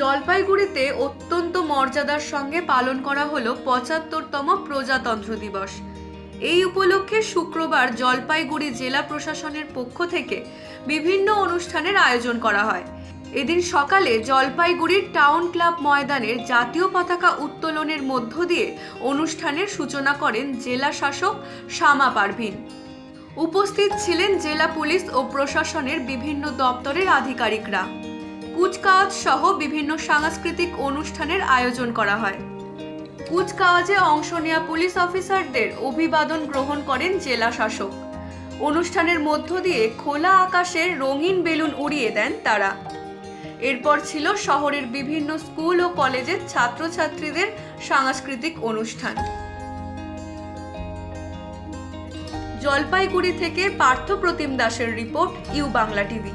জলপাইগুড়িতে অত্যন্ত মর্যাদার সঙ্গে পালন করা হলো পঁচাত্তরতম প্রজাতন্ত্র দিবস। এই উপলক্ষে শুক্রবার জলপাইগুড়ি জেলা প্রশাসনের পক্ষ থেকে বিভিন্ন অনুষ্ঠানের আয়োজন করা হয়। এদিন সকালে জলপাইগুড়ির টাউন ক্লাব ময়দানের জাতীয় পতাকা উত্তোলনের মধ্য দিয়ে অনুষ্ঠানের সূচনা করেন জেলা শাসক শামা পারভিন। উপস্থিত ছিলেন জেলা পুলিশ ও প্রশাসনের বিভিন্ন দপ্তরের আধিকারিকরা। কুচকাওয়াজ সহ বিভিন্ন সাংস্কৃতিক অনুষ্ঠানের আয়োজন করা হয়। কুচকাওয়াজে অংশ নেওয়া পুলিশ অফিসারদের অভিবাদন গ্রহণ করেন জেলা শাসক। অনুষ্ঠানের মধ্য দিয়ে খোলা আকাশে রঙিন বেলুন উড়িয়ে দেন তারা। এরপর ছিল শহরের বিভিন্ন স্কুল ও কলেজের ছাত্রছাত্রীদের সাংস্কৃতিক অনুষ্ঠান। জলপাইগুড়ি থেকে পার্থ প্রতিম দাসের report, U Bangla TV.